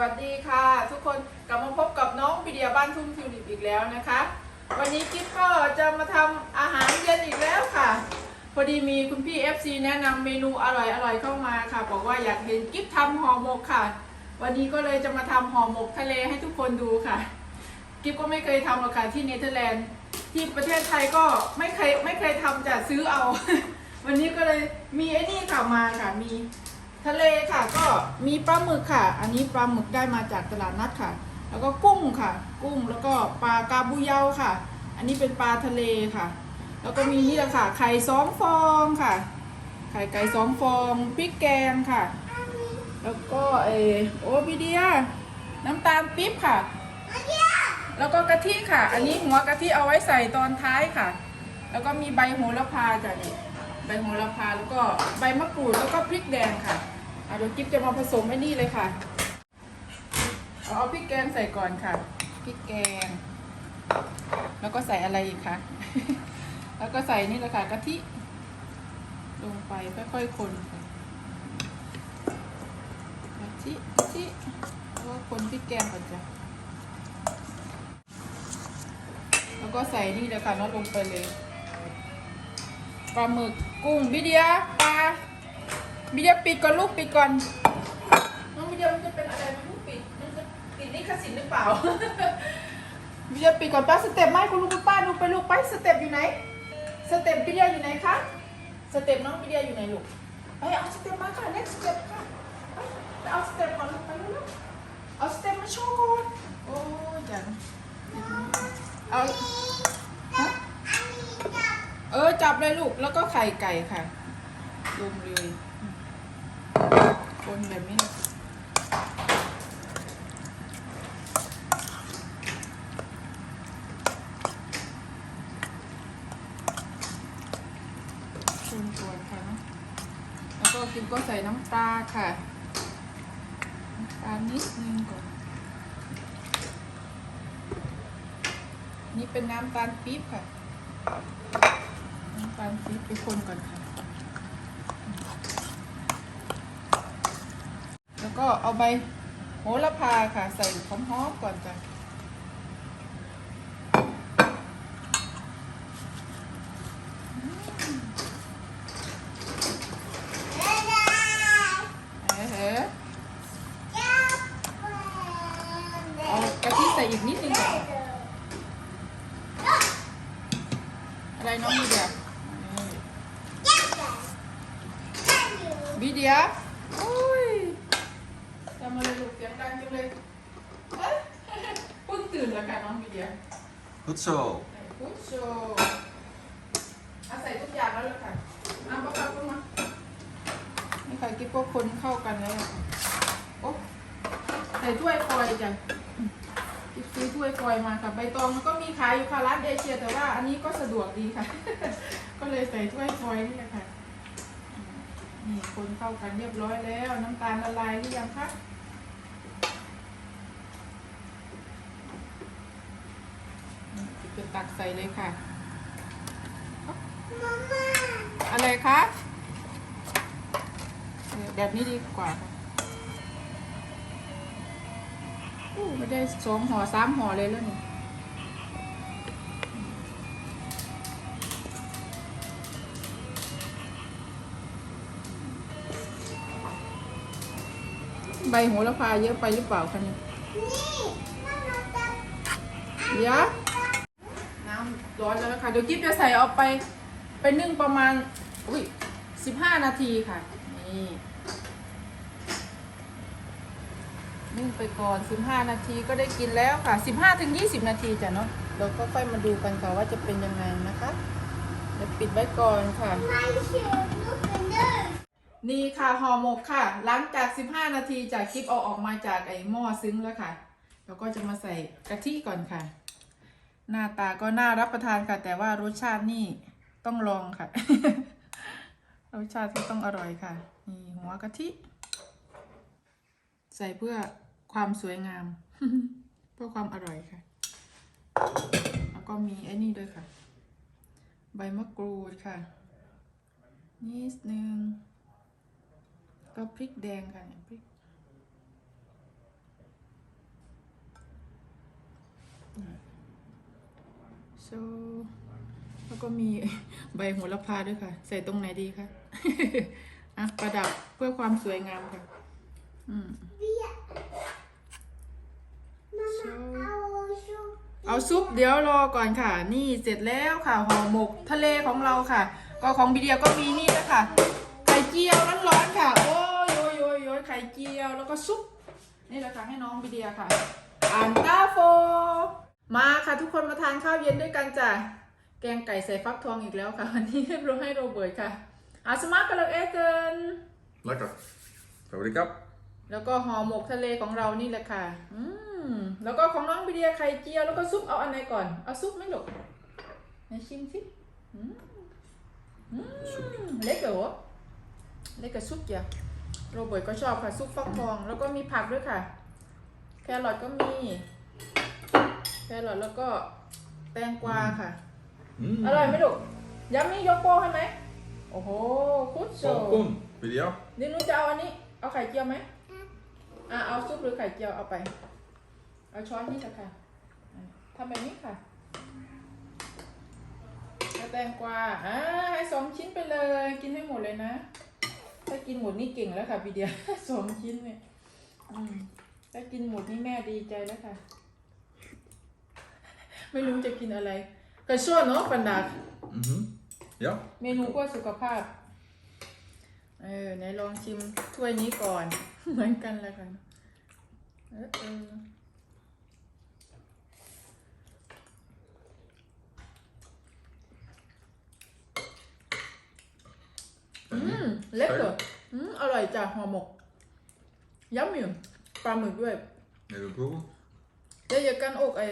วัสดีค่ะ ทุกคนกลับมาพบกับน้องปีเดียบ้านทุ่งทิวลิปอีกแล้วนะคะ วันนี้กิ๊บก็จะมาทำอาหารเย็นอีกแล้วค่ะ พอดีมีคุณพี่ FC แนะนำเมนูอร่อยๆเข้ามาค่ะ บอกว่าอยากเห็นกิ๊บทำห่อหมกค่ะ วันนี้ก็เลยจะมาทำห่อหมกทะเลให้ทุกคนดูค่ะกิ๊บก็ไม่เคยทำหรอกค่ะที่เนเธอร์แลนด์ที่ประเทศไทยก็ไม่เคยไม่เคยทำจะซื้อเอา วันนี้ก็เลยมีไอ้นี่ค่ะมาค่ะมี ทะเลค่ะก็มีปลาหมึกค่ะ อันนี้ปลาหมึกได้มาจากตลาดนัดค่ะ แล้วก็กุ้งค่ะ กุ้งแล้วก็ปลากาบูเยาค่ะ อันนี้เป็นปลาทะเลค่ะ แล้วก็มีนี่แหละค่ะไข่สองฟองค่ะ ไข่ไก่สองฟองพริกแกงค่ะ แล้วก็เอโอบิเดียน้ำตาลปิ๊บค่ะ แล้วก็กะทิค่ะ อันนี้หัวกะทิเอาไว้ใส่ตอนท้ายค่ะ แล้วก็มีใบโหระพาจ้ะนี่ใบโหระพาแล้วก็ใบมะกรูดแล้วก็พริกแดงค่ะ อะเดี๋ยวกิ๊บจะมาผสมไอ้นี่เลยค่ะ เอาเอาพริกแกงใส่ก่อนค่ะ พริกแกง แล้วก็ใส่อะไรอีกคะ แล้วก็ใส่นี่แหละค่ะกะทิ ลงไปค่อยๆคนค่ะกะทิกะทิแล้วก็คนพริกแกงก่อนจ้ะแล้วก็ใส่นี่เลยค่ะน็อลงไปเลย ปลาหมึกกุ้งบิเดียปลา บิเดียปิดก่อนลูกปิดก่อน น้องบิเดียมันจะเป็นอะไรไม่รู้ปิดมันจะติดนี่ขสินหรือเปล่าบิเดียปิดก่อนป้าสเต็ปไหมคุณลุงคุณป้าดูไปลูกไปสเต็ปอยู่ไหน สเต็ปบิเดียอยู่ไหนคะสเต็ปน้องบิเดียอยู่ไหนลูกไปเอาสเต็ปมาค่ะ next step ค่ะไปเอาสเต็ปก่อนลูกไปเร็วๆเอาสเต็ปมาโชว์ก่อนโอ้ยจังเอาฮะเออจับเลยลูกแล้วก็ไข่ไก่ค่ะลงเลย คนแบบนี้คนก่อนค่ะเนอะแล้วก็กินก็ใส่น้ำปลาค่ะ น้ำปลานิดนึงก่อน นี่เป็นน้ำตาลปี๊บค่ะ น้ำตาลปี๊บไปคนก่อนค่ะ แล้ว ก็เอาใบโหระพาค่ะ ใส่หอมๆก่อนจ้ะเอ๊ะเอ๊ะเอากะทิใส่อีกนิดนึงก่อนอะไรน้องมีเดียบีเดียโอ้ยทำอะไรลูกเสียงดังจังเลยเอ๊ะเพิ่งตื่นแล้วค่ะน้องบีเดีย 그 쵸. พุชโชอาใส่ทุกอย่างแล้วค่ะเอาปะครับคุณมานี่ค่ะกิ๊บก็คนเข้ากันแล้วค่ะโอ้ใส่ถ้วยฟอยล์จ้ะกิ๊บซื้อถ้วยฟอยล์มาค่ะ ใบตองมันก็มีขายอยู่ค่ะร้านเอเชีย แต่ว่าอันนี้ก็สะดวกดีค่ะ ก็เลยใส่ถ้วยฟอยล์นี่แหละค่ะ นี่คนเข้ากันเรียบร้อยแล้ว น้ำตาลละลายหรือยังคะ จะ ตักใส่เลยค่ะ อะไรคะเออแบบนี้ดีกว่าค่ะอู้ไม่ได้สองห่อสามห่อเลยแล้วนี่ใบโหระพาเยอะไปหรือเปล่าคะเนี่ยเดี๋ยวน้ำ ร้อนแล้วนะคะเดี๋ยวกิ๊บจะใส่เอาไปไปนึ่งประมาณอุ้ยสิบห้านาทีค่ะนี่นึ่งไปก่อนสิบห้านาทีก็ได้กินแล้วค่ะสิบห้าถึงยี่สิบนาทีจ้ะเนาะเราก็ค่อยมาดูกันค่ะว่าจะเป็นยังไงนะคะเดี๋ยวปิดไว้ก่อนค่ะ นี่ค่ะห่อหมกค่ะ หลังจาก 15 นาทีจากคลิปเอาออกมาจากไอหม้อซึ้งแล้วค่ะเราก็จะมาใส่กะทิก่อนค่ะ หน้าตาก็น่ารับประทานค่ะ แต่ว่ารสชาตินี่ต้องลองค่ะ รสชาติก็ต้องอร่อยค่ะ นี่หัวกะทิ ใส่เพื่อความสวยงาม เพื่อความอร่อยค่ะ แล้วก็มีไอ้นี่ด้วยค่ะ ใบมะกรูดค่ะ นิดนึง ก็พริกแดงค่ะพริก so แล้วก็มีใบโหระพาด้วยค่ะ ใส่ตรงไหนดีคะอะประดับเพื่อความสวยงามค่ะ อืม so เอาซุปเดี๋ยวรอก่อนค่ะ นี่เสร็จแล้วค่ะห่อหมกทะเลของเราค่ะ ก็ของบีเดียก็มีนี่นะคะไข่เจียวร้อนๆค่ะ โอ้ยโอ้ยโอ้ยโอ้ยไข่เจียวแล้วก็ซุปนี่แหละค่ะให้น้องบีเดียค่ะอันตาโฟ มาค่ะทุกคนมาทานข้าวเย็นด้วยกันจ้ะ แกงไก่ใส่ฟักทองอีกแล้วค่ะวันนี้เราให้โรเบิร์ตค่ะอาสมากันเลยเอเกิน Lekker. Fabrikap. แล้วก็ห่อหมกทะเลของเรานี่แหละค่ะ อืมแล้วก็ของน้องบีเดียไข่เจียวแล้วก็ซุปเอาอันไหนก่อน เอาซุปไหม่หรอกไหนชิมสิอืมอืมเล็กเหรอเล็กกับซุปจ้ะโรเบิร์ตก็ชอบค่ะซุปฟักทอง แล้วก็มีผักด้วยค่ะ แครอทก็มี แครอทแล้วก็แตงกวาค่ะ Mm. อร่อยไหมลูกยัมมี่ยกโป้ให้ไหมโอ้โหคุดโซ Popcorn. Video. นี่หนูจะเอาอันนี้ เอาไข่เจียวไหมอะเอาซุปหรือไข่เจียวเอาไป เอาช้อนนี่ค่ะค่ะอะทำแบบนี้ค่ะแล้วแตงกวาอ่าให้สองชิ้นไปเลย กินให้หมดเลยนะ ถ้ากินหมดนี่เก่งแล้วค่ะพี่เดียสองชิ้นเนี่ยอืมถ้ากินหมดนี่แม่ดีใจแล้วค่ะ ไม่รู้จะกินอะไรกระช่วเนาะปันดา Mhm. Ja. เมนูเพื่อสุขภาพ เออไหนลองชิมถ้วยนี้ก่อน เหมือนกันเลยค่ะเออเอออืมเล็กเหรออืมอร่อยจ้ะห่อหมกย้ำอยู่ปลาหมึกด้วย Even proeven. เดี๋ยวจะกันอกไอ้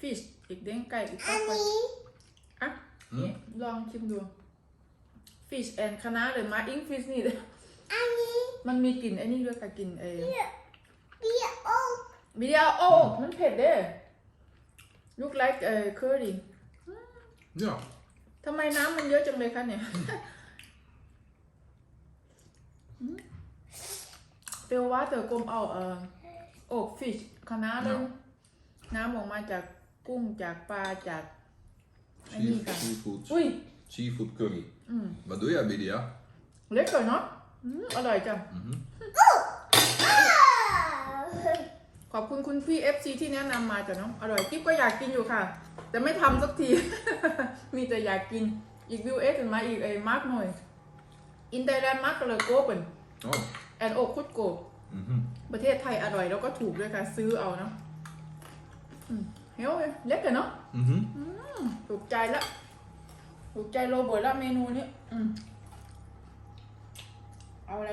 ฟิชอีกเด้งไก่อีกปั๊บไปอะนี่ลองชิมดู fish and คะน้าหรือมาอิงฟิชนี่เลยมันมีกลิ่นไอ้นี่ด้วยค่ะกลิ่นเอบีเดียวโอ้มันเผ็ดเด้ look like เอ่อ curry Ja. ทำไมน้ำมันเยอะจังเลยคะเนี่ยเปลว่าเตอร์กลมเอาเอ่ออกฟิชคะน้าเลยน้ำออกมาจาก กุ้งจากปลาจากอันนี้ Sea- ค่ะ Seafood. อุ้ย Seafood curry. อืม Wat doe jij, Bidia? เล็กเลยเนาะอืมอร่อยจัง Mhm. ขอบคุณคุณพี่ FC ที่แนะนำมาจ้ะเนาะอร่อยกิ๊บก็อยากกินอยู่ค่ะ แต่ไม่ทำสักที มีแต่อยากกินอีกวิวเอสมาอีกไอ้มาร์กหน่อยอินไดแลนด์มาร์กเลยโกเป็น Oh. แอนโอคุดโก Mhm. ประเทศไทยอร่อยแล้วก็ถูกด้วยค่ะ ซื้อเอาเนาะอืม เฮ้ยเล็กเลยเนาะ Mhm. ถูกใจละถูกใจโรเบิร์ตละเมนูนี้อืมเอาอะไร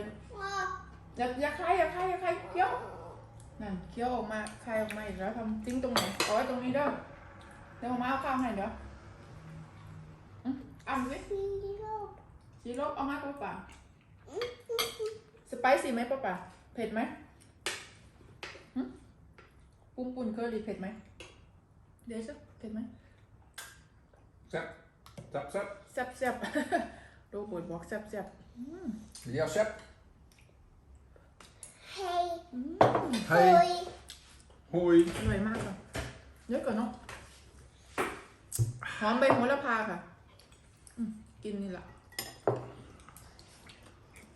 อย่าอย่าคายอย่าคายอย่าคายเคี้ยวนั่นเคี้ยวออกมาคายออกมาอีกแล้วทำทิ้งตรงไหนเอาไว้ตรงนี้เด้อเดี๋ยวมาเอาข้าวให้เดี๋ยวอืมอ่ำสิซีโร่เอามาป้าป่าสไปซี่ไหมป้าป่าเผ็ดไหมหึปุ้มปุ่นเคอรี่เผ็ดไหม เดี๋ยวสักเผ็ดไหม Zap. Zap, zap. แซ่บแซ่บโรเบิร์ตบอกแซ่บแซ่บ Bidia, zap. Hey. Hey. Hoi. Hoi. อร่อยมากค่ะเยอะกว่าเนาะหอมใบโหระพาค่ะอืมกินนี่แหละ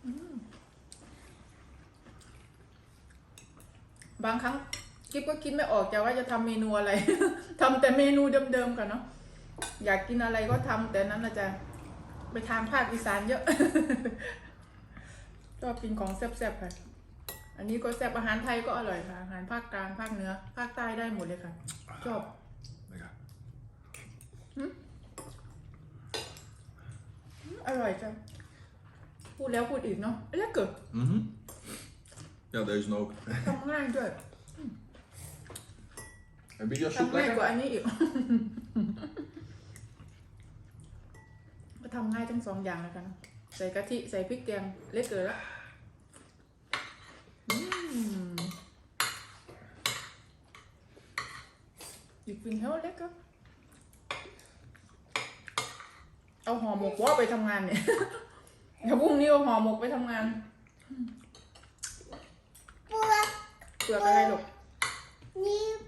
อืมบางครั้ง กิ๊บก็คิดไม่ออกจะว่าจะทำเมนูอะไรทำแต่เมนูเดิมๆกันเนาะอยากกินอะไรก็ทำแต่นั้นอาจจะไปทางภาคอีสานเยอะชอบกินของแซ่บๆค่ะ อันนี้ก็แซ่บอาหารไทยก็อร่อยค่ะ อาหารภาคกลางภาคเหนือภาคใต้ได้หมดเลยค่ะชอบ Lekker. อร่อยจังพูดแล้วพูดอีกเนาะแล้วเกิด Mhm. Ja, deze ook. ทำง่ายด้วย En Bidia soep ทำง่ายกว่า lekker? อันนี้อีก ก็ทำง่ายทั้งสองอย่างแล้วกัน ใส่กะทิ ใส่พริกแกงเล็กเกินละอืมอีกฟินเท่าเล็กก็ เอาห่อหมกว่าไปทำงานเนี่ย เดี๋ยวพรุ่งนี้เอาห่อหมกไปทำงาน Pulak. เปลือกอะไรลูก Ni pulak.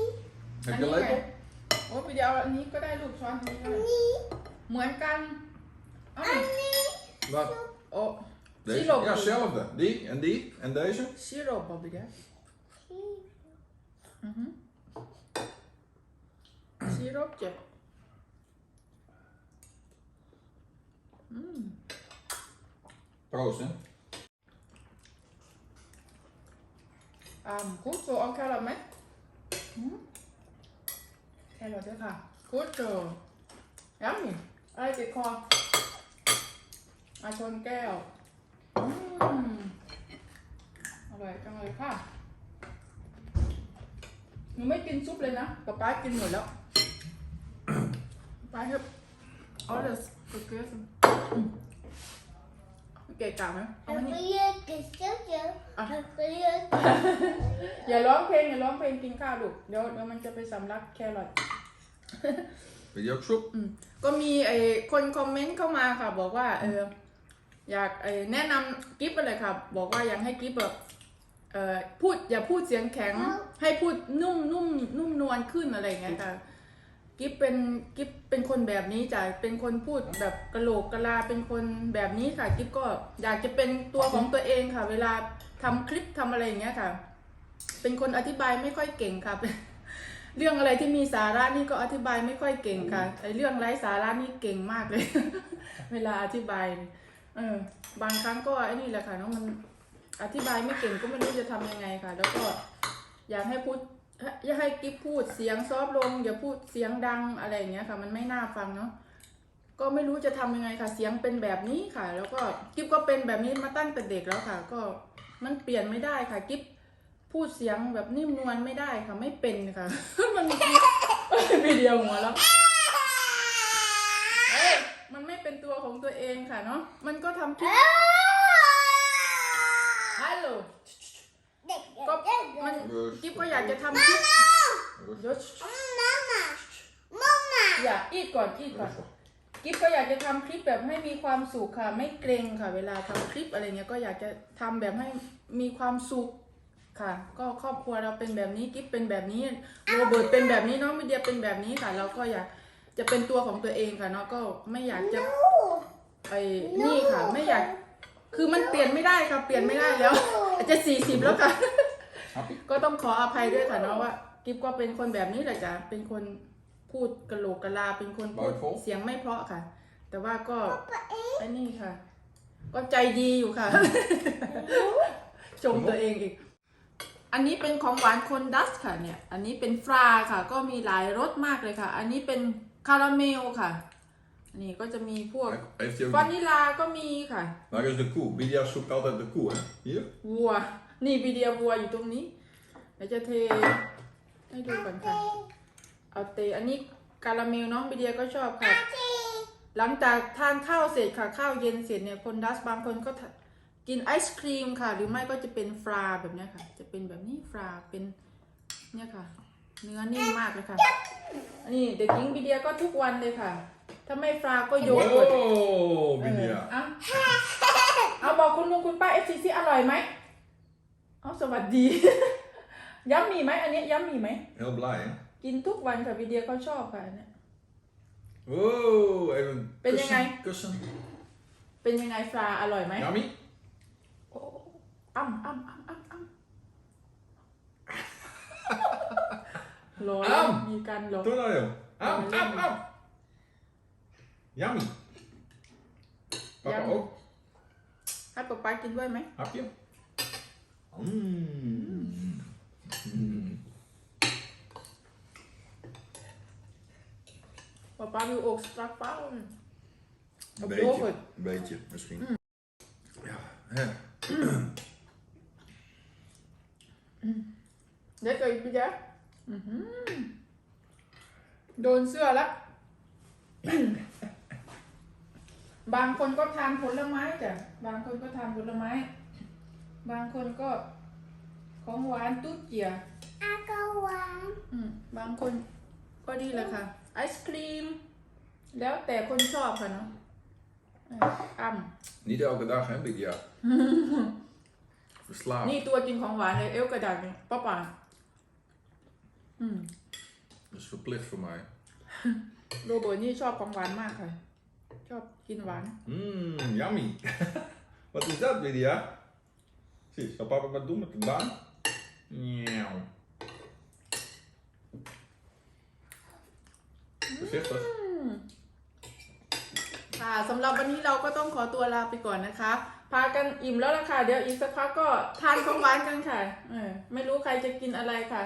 Heb นี้ je ไง lepel? โอ้วิดีโออันนี้ก็ได้ลูกช้อนนี้ก็ได้เหมือนกันเอาดิ Wat? โอ้ Deze? Siroop. Ja, hetzelfde. Die en die en deze. ชิโร่บอบบี้เด้อือฮึชิโร่เจ็บอืม Proost, hè? อ่ากูดโซเอาแครอทไหมอืมแครอทด้วยค่ะกูดโซยัมมี่อะไรติดคออาชนแก้วอืมอร่อยจังเลยค่ะหนูไม่กินซุปเลยนะป๊าป๊ากินหมดแล้วป๊าครับเอาเดี๋ยวสเกสเกะกะไหมเอามานี่อย่าร้องเพลงอย่าร้องเพลงกินข้าวลูกเดี๋ยวเดี๋ยวมันจะไปสำลักแครอท Wil je ook soep? อืมก็มีไอ้คนคอมเมนต์เข้ามาค่ะ บอกว่าเอออยากไอ้แนะนำกิฟอะไรค่ะ บอกว่าอยากให้กิฟแบบเอ่อพูดอย่าพูดเสียงแข็ง ให้พูดนุ่มนุ่มนุ่มนวลขึ้นอะไรอย่างเงี้ยค่ะกิฟเป็นกิฟเป็นคนแบบนี้จ้ะเป็นคนพูดแบบกะโหลกกะลาเป็นคนแบบนี้ค่ะกิฟก็อยากจะเป็นตัวของตัวเองค่ะ เวลาทำคลิปทำอะไรอย่างเงี้ยค่ะ เป็นคนอธิบายไม่ค่อยเก่งค่ะ เรื่องอะไรที่มีสาระนี่ก็อธิบายไม่ค่อยเก่งค่ะไอเรื่องไร้สาระนี่เก่งมากเลย เวลาอธิบาย เออ บางครั้งก็ไอ้นี่แหละค่ะเนาะมันอธิบายไม่เก่งก็ไม่รู้จะทำยังไงค่ะ แล้วก็อยากให้พูดอยากให้กิ๊บพูดเสียงซอฟต์ลงอย่าพูดเสียงดังอะไรอย่างเงี้ยค่ะ มันไม่น่าฟังเนาะก็ไม่รู้จะทำยังไงค่ะ เสียงเป็นแบบนี้ค่ะ แล้วก็กิ๊บก็เป็นแบบนี้มาตั้งแต่เด็กแล้วค่ะ ก็มันเปลี่ยนไม่ได้ค่ะกิ๊บ พูดเสียงแบบนิ่มนวลไม่ได้ค่ะ ไม่เป็นค่ะ มันมีวิดีโอหัวแล้วเอ้ยมันไม่เป็นตัวของตัวเองค่ะเนาะมันก็ทำคลิปฮัลโหลก็มันกิ๊บก็อยากจะทำคลิปยศอย่าอีดก่อนอีดก่อน Rustig. กิ๊บก็อยากจะทำคลิปแบบให้มีความสุขค่ะ ไม่เกรงค่ะ เวลาทำคลิปอะไรเงี้ยก็อยากจะทำแบบให้มีความสุข ค่ะ ก็ครอบครัวเราเป็นแบบนี้กิ๊บเป็นแบบนี้โรเบิร์ตเป็นแบบนี้น้องมิเดียเป็นแบบนี้ค่ะ เราก็อยากจะเป็นตัวของตัวเองค่ะเนาะก็ไม่อยากจะไปนี่ค่ะ ไม่อยากคือมันเปลี่ยนไม่ได้ค่ะ เปลี่ยนไม่ได้แล้ว อาจจะสี่สิบแล้วค่ะ Happy? ก็ต้องขออภัยด้วยค่ะเนาะว่ากิฟก็เป็นคนแบบนี้แหละจ้ะเป็นคนพูดกะโหลกกะลาเป็นคนพูด Buitenvol? เสียงไม่เพราะค่ะ แต่ว่าก็ไอ้นี่ค่ะ ก็ใจดีอยู่ค่ะ ชมตัวเองอีก อันนี้เป็นของหวานคนดัชค่ะเนี่ย อันนี้เป็นฟราค่ะ ก็มีหลายรสมากเลยค่ะ อันนี้เป็นคาราเมลค่ะอันนี้ก็จะมีพวก Heeft hij ook วา die- นิลาก็มีค่ะ Waar is de koe? Lydia zoekt altijd de koe, hè? Hier? วัว นี่วิดีโอวัวอยู่ตรงนี้เดี๋ยวจะเทให้ดูก่อนค่ะ เอาเตอันนี้คาราเมลน้องวิดีโอก็ชอบค่ะ หลังจากทานข้าวเสร็จค่ะ ข้าวเย็นเสร็จเนี่ยคนดัสบางคนก็ทะ กินไอศครีมค่ะ หรือไม่ก็จะเป็นฟราแบบเนี้ยค่ะ จะเป็นแบบนี้ฟราเป็นเนี่ยค่ะ เนื้อนิ่มมากเลยค่ะอันนี้เด็กหญิงวิดีโอก็ทุกวันเลยค่ะ ถ้าไม่ฟราก็โยเกิร์ต Oh, เออ Lydia. เอาเอาบอกคุณลุงคุณป้าเอฟซีซีอร่อยไหมเอาสวัสดี ย้ำมีไหมอันเนี้ยย้ำมีไหม Heel blij, hè? กินทุกวันค่ะวิดีโอเขาชอบค่ะอันเนี่ย Oh, even เป็นยังไง kussen. เป็นยังไงฟราอร่อยไหม Yummy? โอ้อ้ำอ้ำอ้ำอ้ำอ้ำรอแล้วอ้ำ มีการรอ Doe nou, joh. Am, Ja, am, am. Yummy. Papa Yummy. ook. ให้ป๊าป๊ากินด้วยไหม Hapje? Mm. Mm. ป๊าป๊าวิวอกสตรักเป้า Een Op beetje, yoghurt. een beetje misschien. Ja, hè. เด็กกับวิดีโออื้อหือโดนเสื้อแล้ว บางคนก็ทานผลไม้จ้ะ บางคนก็ทานผลไม้ บางคนก็ ของหวานตุ๊ดเจียอาก็หวานอืมบางคนก็ดีแหละค่ะ ไอศครีม แล้วแต่คนชอบค่ะเนาะเอออ้ำ Niet elke dag, hè, Lydia? Verslaafd. นี่ตัวกินของหวานเลยเอลกระดาษเนี่ยป้าป่า อืม Dat is verplicht voor mij. โรเบิร์ตนี่ชอบของหวานมากค่ะ ชอบกินหวาน Mmm, yummy. Wat is dat, Lydia? Zie, zal papa wat doen met de baan? Miauw. Voorzichtig. ค่ะสำหรับวันนี้เราก็ต้องขอตัวลาไปก่อนนะคะ พากันอิ่มแล้วล่ะค่ะ เดี๋ยวอีกสักพักก็ทานของหวานกันค่ะเออไม่รู้ใครจะกินอะไรค่ะ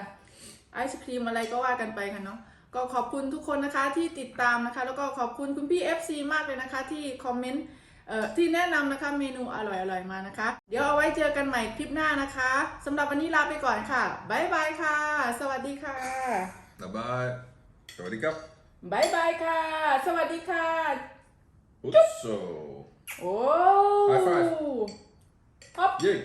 ไอศครีมอะไรก็ว่ากันไปค่ะเนาะก็ขอบคุณทุกคนนะคะที่ติดตามนะคะ แล้วก็ขอบคุณคุณพี่ FC มากเลยนะคะ ที่คอมเมนต์เอ่อที่แนะนำนะคะเมนูอร่อยๆมานะคะ เดี๋ยวเอาไว้เจอกันใหม่คลิปหน้านะคะสำหรับวันนี้ลาไปก่อนค่ะบ๊ายบายค่ะ สวัสดีค่ะ Bye bye. Sawadee kap. บ๊ายบายค่ะ สวัสดีค่ะ Goed zo. โอ้ High five. ฮอป Jik.